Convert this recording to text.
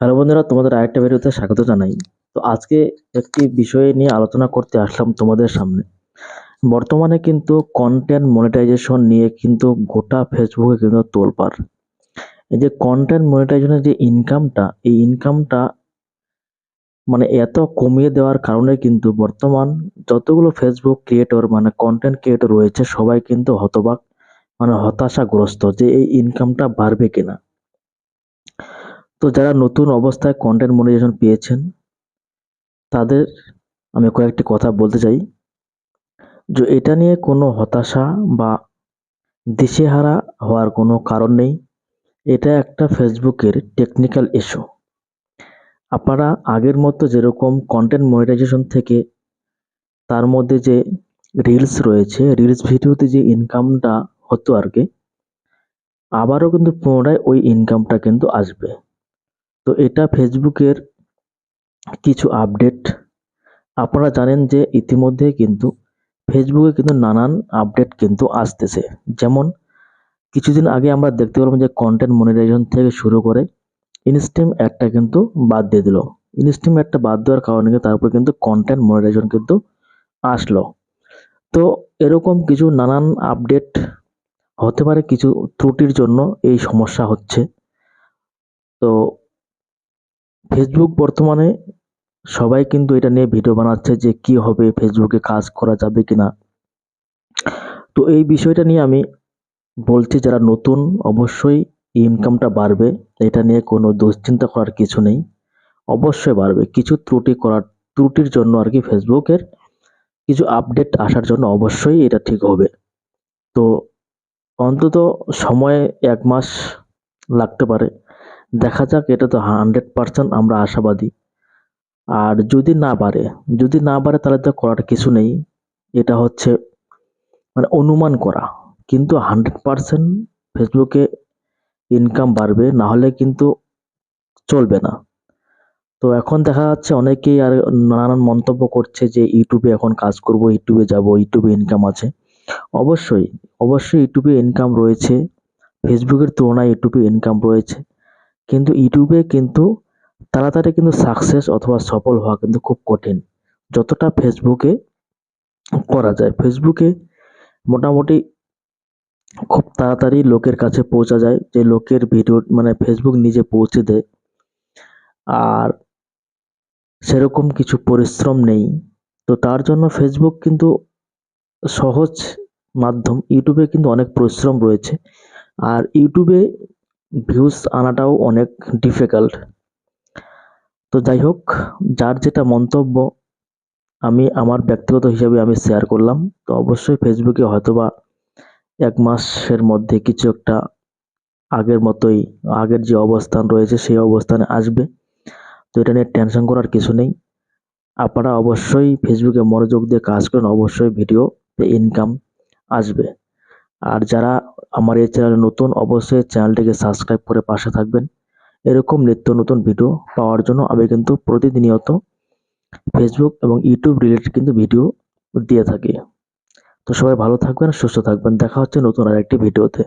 Hello বন্ধুরা, তোমাদের আরেকটা ভিডিওতে স্বাগত জানাই। তো আজকে একটি বিষয় নিয়ে আলোচনা করতে আসলাম তোমাদের সামনে। বর্তমানে কিন্তু কন্টেন্ট মনিটাইজেশন নিয়ে কিন্তু গোটা ফেসবুকে কিন্তু তোলপাড়। এই যে কন্টেন্ট মনিটাইজেশনের যে ইনকামটা এই ইনকামটা মানে এত কমিয়ে দেওয়ার কারণে কিন্তু বর্তমান যতগুলো ফেসবুক ক্রিয়েটর মানে কন্টেন্ট ক্রিয়েটর রয়েছে, সবাই কিন্তু হতবাক মানে হতাশাগ্রস্ত যে এই ইনকামটা বাড়বে কিনা। তো যারা নতুন অবস্থায় কন্টেন্ট মনিটাইজেশন পেয়েছেন, তাদের আমি কয়েকটি কথা বলতে চাই। যে এটা নিয়ে কোনো হতাশা বা দিশেহারা হওয়ার কোনো কারণ নেই। এটা একটা ফেসবুকের টেকনিক্যাল ইস্যু আপনারা আগের মতো যেরকম কন্টেন্ট মনিটাইজেশন থেকে তার মধ্যে যে রিলস রয়েছে রিলস ভিডিওতে যে ইনকামটা হতো আর কি, আবারও কিন্তু পুনরায় ওই ইনকামটা কিন্তু আসবে। তো এটা ফেসবুকের কিছু আপডেট। আপনারা জানেন যে ইতিমধ্যে কিন্তু ফেসবুকে কিন্তু নানান আপডেট কিন্তু আসতেছে। যেমন, কিছুদিন আগে আমরা দেখতে পেলাম যে কন্টেন্ট মনিটাইজেশন থেকে শুরু করে ইনস্টিম একটা কিন্তু বাদ দিয়ে দিল। ইনস্টিম একটা বাদ দেওয়ার কারণে তারপর কিন্তু কন্টেন্ট মনিটাইজেশন কিন্তু আসলো। তো এরকম কিছু নানান আপডেট হতে পারে কিছু ত্রুটির জন্য এই সমস্যা হচ্ছে। তো ফেসবুক বর্তমানে সবাই কিন্তু এটা নিয়ে ভিডিও বানাচ্ছে যে কি হবে ফেসবুকে কাজ করা যাবে কি না তো এই বিষয়টা নিয়ে আমি বলছি, যারা নতুন অবশ্যই ইনকামটা বাড়বে, এটা নিয়ে কোনো দুশ্চিন্তা করার কিছু নেই। অবশ্যই বাড়বে, কিছু ত্রুটি করার, ত্রুটির জন্য আর কি ফেসবুকের কিছু আপডেট আসার জন্য অবশ্যই এটা ঠিক হবে। তো অন্তত সময়ে এক মাস লাগতে পারে। দেখা যাক, এটা তো হান্ড্রেড পার্সেন্ট আমরা আশাবাদী। আর যদি না বাড়ে যদি না বাড়ে তাহলে তো করার কিছু নেই। এটা হচ্ছে মানে অনুমান করা। কিন্তু হান্ড্রেড পার্সেন্ট ফেসবুকে ইনকাম বাড়বে, না হলে কিন্তু চলবে না। তো এখন দেখা যাচ্ছে অনেকেই আর নানান মন্তব্য করছে যে, ইউটিউবে এখন কাজ করব, ইউটিউবে যাব, ইউটিউবে ইনকাম আছে। অবশ্যই অবশ্যই ইউটিউবে ইনকাম রয়েছে। ফেসবুকের তুলনায় ইউটিউবে ইনকাম রয়েছে। কিন্তু ইউটিউবে কিন্তু তাড়াতাড়ি কিন্তু সাকসেস অথবা সফল হওয়া কিন্তু খুব কঠিন। যতটা ফেসবুকে করা যায়। ফেসবুকে মোটামুটি খুব তাড়াতাড়ি লোকের কাছে পৌঁছা যায় যে লোকের ভিডিও মানে ফেসবুক নিজে পৌঁছে দেয়। আর সেরকম কিছু পরিশ্রম নেই। তো তার জন্য ফেসবুক কিন্তু সহজ মাধ্যম। ইউটিউবে কিন্তু অনেক পরিশ্রম রয়েছে। আর ইউটিউবে ভিউজ আনাটাও অনেক ডিফিকাল্ট তো যাই হোক, যার যেটা মন্তব্য আমি আমার ব্যক্তিগত হিসাবে আমি শেয়ার করলাম, তো অবশ্যই ফেসবুকে হয়তোবা এক মাসের মধ্যে কিছু একটা আগের মতোই, আগের যে অবস্থান রয়েছে সেই অবস্থানে আসবে। তো এটা নিয়ে টেনশন করার কিছু নেই। আপনারা অবশ্যই ফেসবুকে মনোযোগ দিয়ে কাজ করেন, অবশ্যই ভিডিওতে ইনকাম আসবে। আর যারা আমার এই চ্যানেলে নতুন, অবশ্যই চ্যানেলটিকে সাবস্ক্রাইব করে পাশে থাকবেন। এরকম নিত্য নতুন ভিডিও পাওয়ার জন্য আমি কিন্তু প্রতিনিয়ত ফেসবুক এবং ইউটিউব রিলেটেড কিন্তু ভিডিও দিয়ে থাকি। তো সবাই ভালো থাকবেন, সুস্থ থাকবেন। দেখা হচ্ছে নতুন আরেকটি ভিডিওতে।